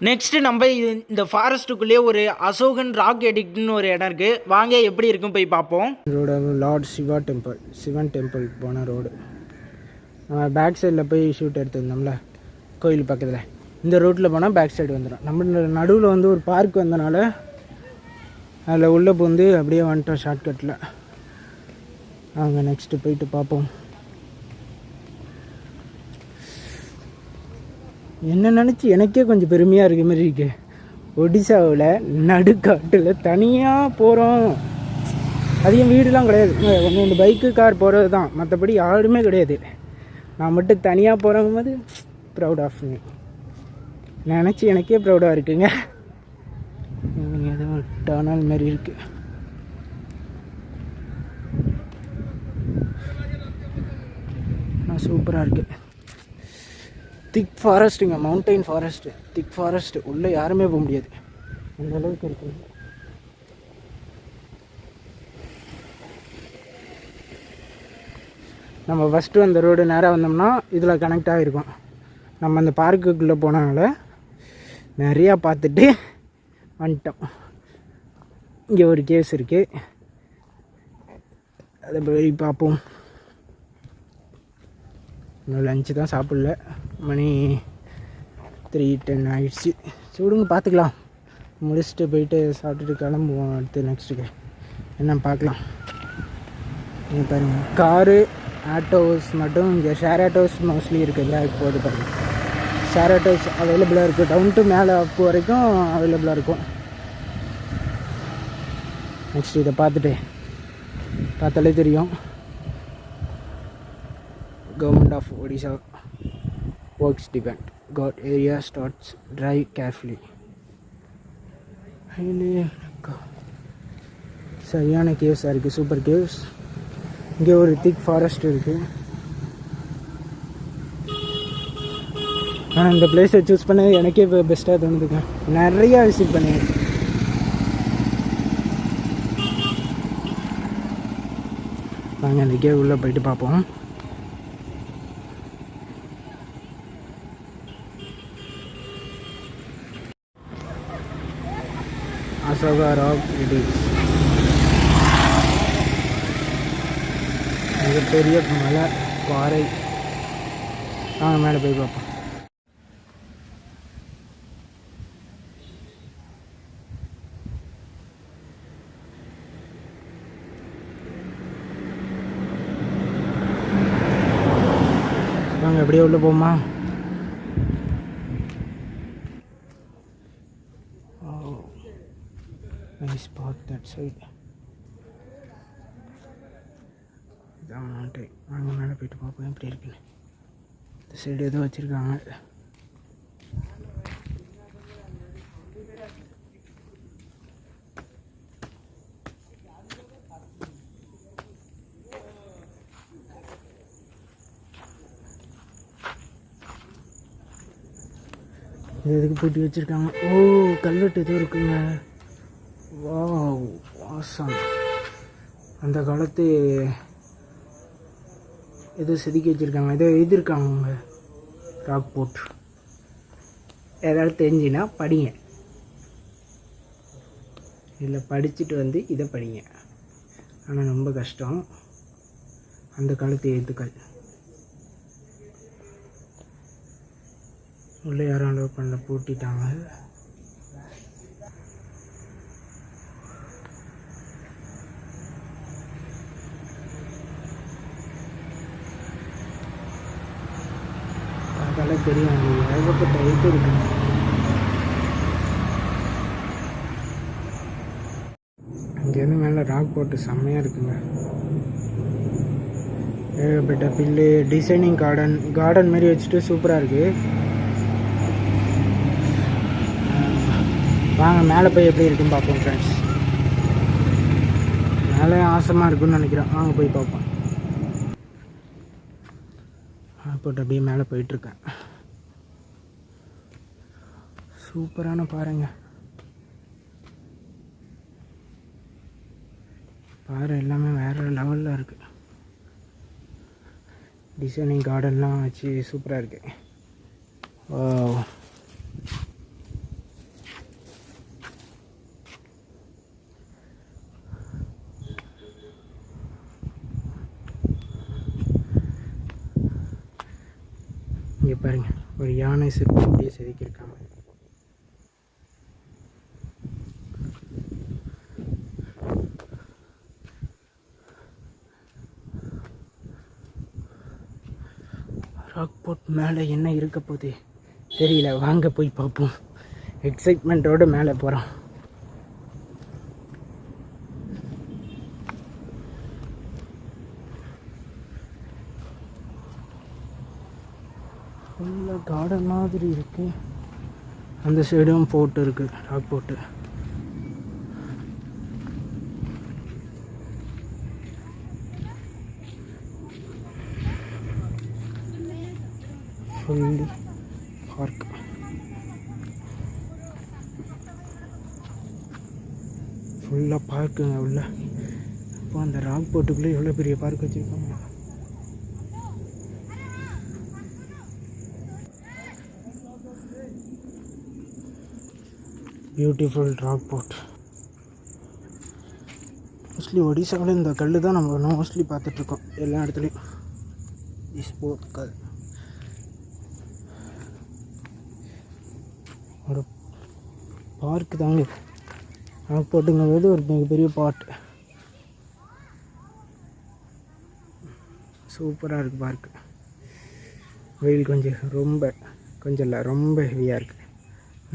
Next நம்ம இது- இந்த ஃபாரஸ்ட்டுக்குள்ளேயே ஒரு அசோகன் ராக் எடிக்ட்னு ஒரு இடம் இருக்குது வாங்க எப்படி இருக்கும் போய் பார்ப்போம். இதோட lord Shiva temple Sivan temple போன ரோடு நம்ம பேக் சைடில் போய் ஷூட் எடுத்திருந்தோம்ல கோயில் பக்கத்தில். இந்த ரோட்டில் போனால் பேக் சைடு வந்துடும் நம்ம நடுவில் வந்து ஒரு பார்க் வந்தனால அதில் உள்ளே பூந்து அப்படியே வந்துட்டோம் ஷார்ட்கட்டில் அங்கே நெக்ஸ்ட்டு போயிட்டு பார்ப்போம். என்ன நினச்சி எனக்கே கொஞ்சம் பெருமையாக இருக்க மாதிரி இருக்கு. ஒடிசாவில் நடுக்காட்டில் தனியாக போகிறோம் அதிகம் வீடுலாம் கிடையாது. ஒன்று ரெண்டு பைக்கு கார் போகிறது தான் மற்றபடி யாருமே கிடையாது. நான் மட்டும் தனியாக போகிறவங்க போது ப்ரௌட் ஆஃப் மீ நினச்சி எனக்கே ப்ரௌடாக இருக்குங்க. ஏதோ டனல் மாதிரி இருக்கு. சூப்பராக இருக்குது திக் ஃபாரஸ்ட்டுங்க மவுண்டைன் ஃபாரஸ்ட்டு திக் ஃபாரஸ்ட்டு உள்ளே யாருமே போக முடியாது. அந்த அளவுக்கு இருக்குது நம்ம ஃபஸ்ட்டு அந்த ரோடு நேராக வந்தோம்னா இதில் கனெக்ட் ஆகிருக்கும். நம்ம அந்த பார்க்குக்குள்ளே போனனால நிறையா பார்த்துட்டு வந்துட்டோம். இங்கே ஒரு கேஸ் இருக்குது அதை போய் பார்ப்போம். இன்னும் லஞ்சு தான் சாப்பிடல. மணி த்ரீ டென் ஆயிடுச்சு. விடுங்க பார்த்துக்கலாம். முடிச்சுட்டு போயிட்டு சாப்பிட்டுட்டு கிளம்புவோம் அடுத்து நெக்ஸ்ட்டுக்கு என்ன பார்க்கலாம். இங்கே பாருங்கள் காரு ஆட்டோஸ் மட்டும் இங்கே ஷேர் ஆட்டோஸ் மோஸ்ட்லி இருக்குது இப்போ போகுது பாருங்கள் ஷேர் ஆட்டோஸ் அவைலபிளாக இருக்குது டவுன் டு மேலே அப் வரைக்கும் அவைலபிளாக இருக்கும். நெக்ஸ்ட் இதை பார்த்துட்டு பார்த்தாலே தெரியும். Government of Odisha works depend. God area starts drive carefully. சரியான கேவ்ஸாக இருக்குது சூப்பர் கேவ்ஸ் இங்கே ஒரு திக் ஃபாரஸ்ட் இருக்குது நான் இந்த பிளேஸை சூஸ் பண்ணது எனக்கே இப்போ பெஸ்ட்டாக தோணுதுங்க. நிறையா விசிட் பண்ணேன் நாங்கள் அந்த கேவ் உள்ளே போயிட்டு பார்ப்போம். அசோகா ராக் இடிஸ் மிகப்பெரிய மலை பாறை. நாங்கள் மேலே போய் பார்ப்போம். நாங்கள் எப்படியே உள்ள போமா nice spot that side இதான் மவுண்டை வாங்க மேலே போயிட்டு பார்ப்போம் எப்படி இருக்குன்னு இந்த சைடு ஏதோ வச்சுருக்காங்க. இது எதுக்கு பூட்டி வச்சுருக்காங்க? ஓ கல்வெட்டு எதுவும் இருக்குங்க. வா வாசம். அந்த காலத்து ஏதோ செதுக்கி வச்சுருக்காங்க. ஏதோ எழுதியிருக்காங்க அவங்க. ராக் போட்டு ஏதாவது தெரிஞ்சுன்னா படிங்க. இதில் படிச்சுட்டு வந்து இதை படிங்க. ஆனால் ரொம்ப கஷ்டம். அந்த காலத்து எழுத்துக்கள். உள்ளே யாரும் அலோவ் பண்ணல. பூட்டிட்டாங்க பார்த்தாலே தெரியும் அங்கே ஏகப்பட்ட எழுத்து இருக்கு. இங்கேருந்து மேலே ராக் போட்டு செம்மையாக இருக்குங்க. ஏகப்பட்ட பில்லு டிசைனிங் கார்டன் கார்டன் மாதிரி வச்சுட்டு சூப்பராக இருக்குது வாங்க மேலே போய் எப்படி இருக்குன்னு பார்ப்போம் ஃப்ரெண்ட்ஸ் மேலே ஆசமாக இருக்குன்னு நினைக்கிறேன். வாங்க போய் பார்ப்போம். போட்டு அப்படியே மேலே போயிட்டுருக்கேன் சூப்பரான பாருங்கள் பாறை எல்லாமே வேறு லெவலில் இருக்குது டிசைனிங் கார்டன்லாம் வச்சு சூப்பராக இருக்குது ஓ இங்கே பாருங்கள் ஒரு யானை சிற்பம் அப்படியே செதுக்கியிருக்காங்க. மேலே என்ன இருக்க போகுது தெரியல. வாங்க போய் பார்ப்போம். எக்ஸைட்மெண்ட்டோட மேலே போகிறோம் ஃபுல்லாக கார்டன் மாதிரி இருக்குது அந்த சைடும் போட்டு இருக்குது ராக் போட்டு ஃபுல்லி பார்க் ஃபுல்லாக பார்க்குங்க உள்ள. இப்போ அந்த ராக் போட்டுக்குள்ளே எவ்வளோ பெரிய பார்க் வச்சுருக்காங்க? பியூட்டிஃபுல் ராக் போட் மோஸ்ட்லி ஒடிசாவில் இந்த கல் தான் நம்ம மோஸ்ட்லி பார்த்துட்ருக்கோம் எல்லா இடத்துலையும். ஸ்போர்ட் கல். ஒரு பார்க் தாங்க. ராக் போட்டுங்கிறது ஒரு மிகப்பெரிய பாட் சூப்பராக இருக்குது பார்க்கு வெயில் கொஞ்சம் ரொம்ப கொஞ்சம் இல்லை ரொம்ப ஹெவியாக இருக்குது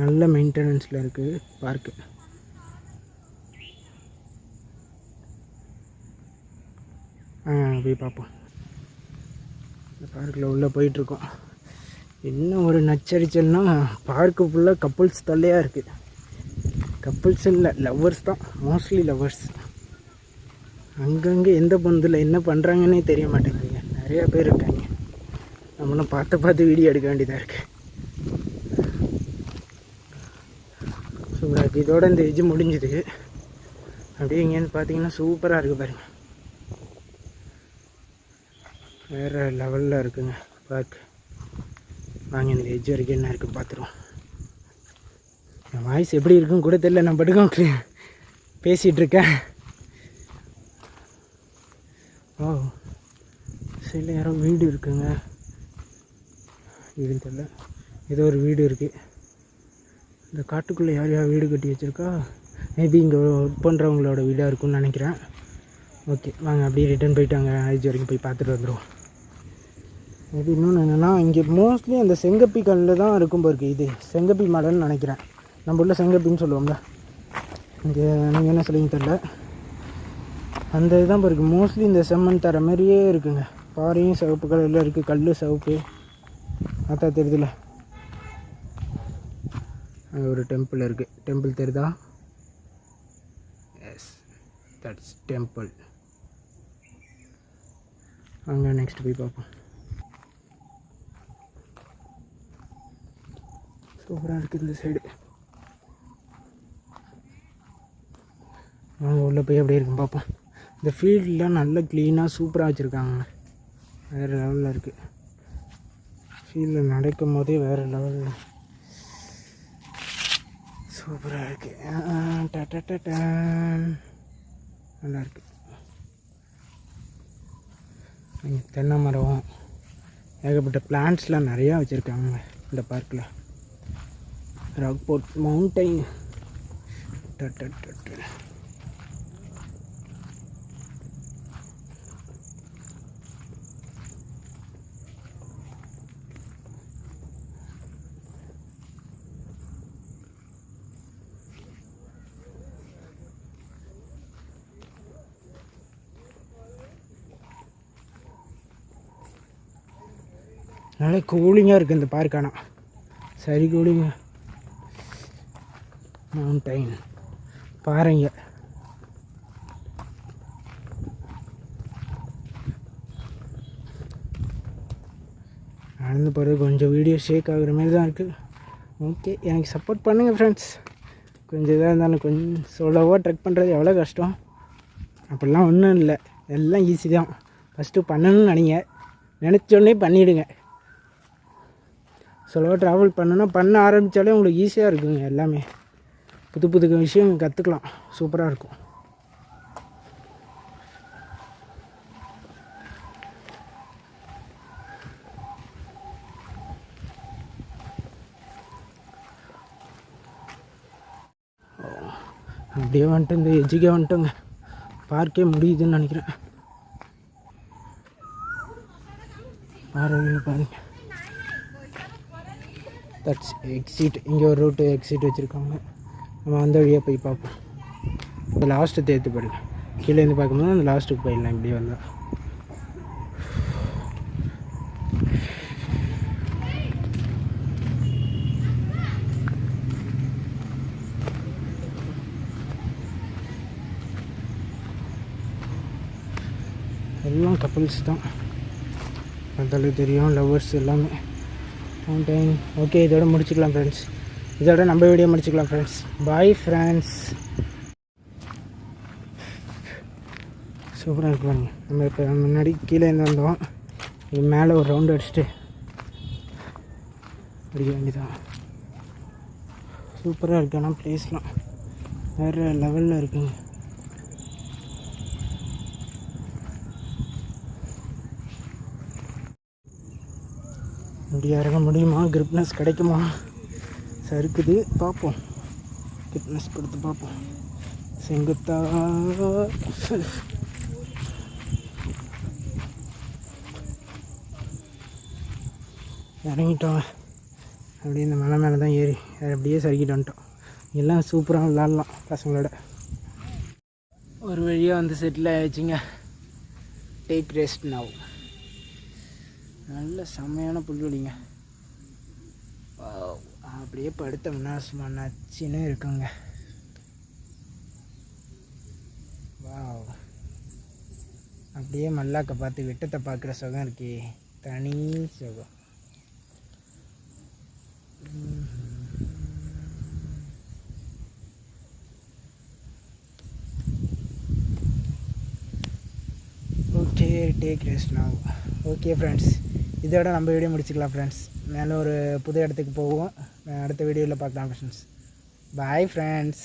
நல்ல மெயின்டெனன்ஸில் இருக்குது பார்க்கு ஆ போய் பார்ப்போம். இந்த பார்க்கில் உள்ளே போயிட்டுருக்கோம் என்ன ஒரு நச்சரிச்சல்னா பார்க்கு ஃபுல்லாக கப்புள்ஸ் தொல்லையாக இருக்குது கப்புள்ஸ் இல்லை லவ்வர்ஸ் தான் மோஸ்ட்லி லவ்வர்ஸ் அங்கங்கே எந்த பந்தில் என்ன பண்ணுறாங்கன்னே தெரிய மாட்டேங்குதுங்க. நிறையா பேர் இருக்காங்க. நம்மளும் பார்த்து பார்த்து வீடியோ எடுக்க வேண்டியதாக இருக்குது சூப்பராக இருக்குது இதோட இந்த எஜ்ஜு முடிஞ்சுது. அப்படியே இங்கேருந்து பார்த்தீங்கன்னா சூப்பராக இருக்குது பாருங்கள் வேறு லெவலில் இருக்குங்க பார்க்கு வாங்க இந்த எஜ்ஜு வரைக்கும் என்ன இருக்குது பார்த்துருவோம். என் வாய்ஸ் எப்படி இருக்குன்னு கூட தெரியல நான் பட்டுக்கும் பேசிகிட்டு இருக்கேன். ஓ சைடில் யாரோ வீடு இருக்குங்க. வீடு தெரியல. ஏதோ ஒரு வீடு இருக்குது இந்த காட்டுக்குள்ளே யார் யார் வீடு கட்டி வச்சுருக்கா? மேபி இங்கே ஒர்க் பண்ணுறவங்களோட வீடாக இருக்கும்னு நினைக்கிறேன். ஓகே வாங்க அப்படியே ரிட்டர்ன் போயிட்டு அங்கே ஐஜி வரைக்கும் போய் பார்த்துட்டு வந்துடுவோம் மேபி இன்னொன்று என்னென்னா இங்கே மோஸ்ட்லி அந்த செங்கப்பி கல்லில் தான் இருக்கும் போருக்கு இது. செங்கப்பி மலைன்னு நினைக்கிறேன். நம்ம உள்ள செங்கப்பின்னு சொல்லுவோம்ல இங்கே நீங்கள் என்ன சொல்லிங்க தெரில அந்த இதுதான் பாருக்கு மோஸ்ட்லி இந்த செம்மண் தர மாதிரியே இருக்குங்க. பாறையும் சிவப்பு கலரில் இருக்குது கல் சிவப்பு. பார்த்தா தெரியுதுல. அங்கே ஒரு டெம்பிள் இருக்குது டெம்பிள் தெரியுதா? எஸ் தட்ஸ் டெம்பிள் அங்கே நெக்ஸ்ட் போய் பார்ப்போம். சூப்பராக இருக்குது இந்த சைடு நாங்கள் உள்ளே போய் அப்படியே இருக்கும் பார்ப்போம். இந்த ஃபீல்டெலாம் நல்ல க்ளீனாக சூப்பராக வச்சுருக்காங்க. வேறு லெவலில் இருக்குது ஃபீல்டில் நடக்கும் போதே வேறு லெவலில் சூப்பராக இருக்குது நல்லா இருக்குது தென்னை மரம் ஏகப்பட்ட பிளான்ட்ஸ்லாம் நிறையா வச்சுருக்காங்க இந்த பார்க்கில் ராக்போர்ட் மவுண்டைன் நல்லா கூலிங்காக இருக்குது இந்த பார்க் ஆனால் சரி கூலிங்க மவுண்டைன் பாருங்க. நடந்து போகிறது கொஞ்சம் வீடியோ ஷேக் ஆகுற மாதிரி தான் இருக்குது ஓகே எனக்கு சப்போர்ட் பண்ணுங்கள் ஃப்ரெண்ட்ஸ் கொஞ்சம் இதாக இருந்தாலும் கொஞ்சம் சோலோவாக ட்ரெக் பண்ணுறது எவ்வளோ கஷ்டம். அப்படிலாம் ஒன்றும் இல்லை. எல்லாம் ஈஸி தான். ஃபஸ்ட்டு பண்ணணும்னு நினைங்க. நினச்சோடனே பண்ணிவிடுங்க சொல்லவா ட்ராவல் பண்ணணும்னா பண்ண ஆரம்பித்தாலே உங்களுக்கு ஈஸியாக இருக்குங்க எல்லாமே. புது புது விஷயம் கற்றுக்கலாம் சூப்பராக இருக்கும். அப்படியே வந்துட்டு இந்த எஜிக்கே வந்துட்டுங்க பார்க்கே முடியுதுன்னு நினைக்கிறேன். பார்வையில் பாருங்க. தட்ஸ் எக்ஸிட் இங்கே ஒரு ரூட்டு எக்ஸிட் வச்சுருக்காங்க. நம்ம அந்த வழியாக போய் பார்ப்போம். இப்போ லாஸ்ட்டு தேர்த்து போயிடலாம் கீழேருந்து பார்க்கும்போது அந்த லாஸ்ட்டுக்கு போயிடலாம் இப்படியே வந்தால் எல்லாம் கப்புள்ஸ் தான். அந்தளவுக்கு தெரியும் லவ்வர்ஸ் எல்லாமே. மவுண்டைன் ஓகே இதோட முடிச்சுக்கலாம் ஃப்ரெண்ட்ஸ் இதோட நம்ம வீடியோ முடிச்சுக்கலாம் ஃப்ரெண்ட்ஸ் பாய் ஃப்ரெண்ட்ஸ் சூப்பராக இருக்கு பாருங்க. நம்ம இப்போ முன்னாடி கீழே இருந்து வந்தோம். இது மேலே ஒரு ரவுண்டு அடிச்சுட்டு அடிக்க வேண்டியதான் சூப்பராக இருக்கு. ஆனால் ப்ளேஸ்லாம் வேறு லெவலில் இருக்குங்க. இப்படி இறங்க முடியுமா? கிரிப்னஸ் கிடைக்குமா? சறுக்குது பார்ப்போம் ஃபிட்னஸ் கொடுத்து பார்ப்போம் செங்குத்தா. இறங்கிட்டோம். அப்படியே இந்த மலை மேலே தான் ஏறி அப்படியே சறுக்கிட்டு வந்துட்டோம். எல்லாம் சூப்பராக விளாட்லாம் பசங்களோட. ஒரு வழியாக வந்து செட்டில் ஆயிடுச்சுங்க டேக் ரெஸ்ட் now. நல்ல செம்மையான புல்வெளிங்க. Wow. அப்படியே படுத்தோம்னா சும்மா நச்சுன்னு இருக்குங்க. வாவ். அப்படியே மல்லாக்க பார்த்து வெட்டத்தை பார்க்குற சுகம் இருக்கே. தனி சுகம். ஓகே டேக் ரெஸ்ட் நான் ஓகே ஃப்ரெண்ட்ஸ் இதோட நம்ம வீடியோ முடிச்சுக்கலாம் ஃப்ரெண்ட்ஸ் மேலே ஒரு புது இடத்துக்கு போவோம். அடுத்த வீடியோவில் பார்க்கலாம் friends bye friends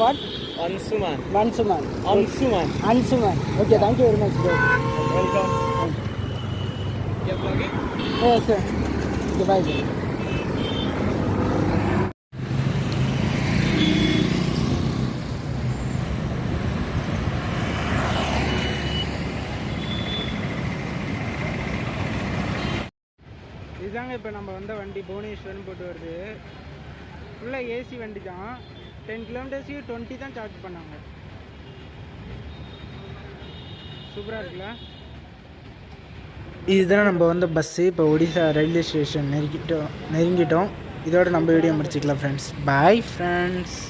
what Ansuman. Mansuman Ansuman. Ansuman okay thank you very much bro vlogging? Oh sir okay bye இதுதாங்க இப்போ நம்ம வந்த வண்டி புவனேஸ்வரன் போட்டு வருது. ஃபுல்லாக ஏசி வண்டி தான். டென் கிலோமீட்டர்ஸ்க்கு டுவெண்ட்டி தான் சார்ஜ் பண்ணாங்க. சூப்பராக இருக்குல்ல? இதுதான் நம்ம வந்து பஸ்ஸு இப்போ ஒடிசா ரயில்வே ஸ்டேஷன் நெருங்கிட்டோம் நெருங்கிட்டோம். இதோட நம்ம வீடியோ முடிச்சுக்கலாம் ஃப்ரெண்ட்ஸ் பாய் ஃப்ரெண்ட்ஸ்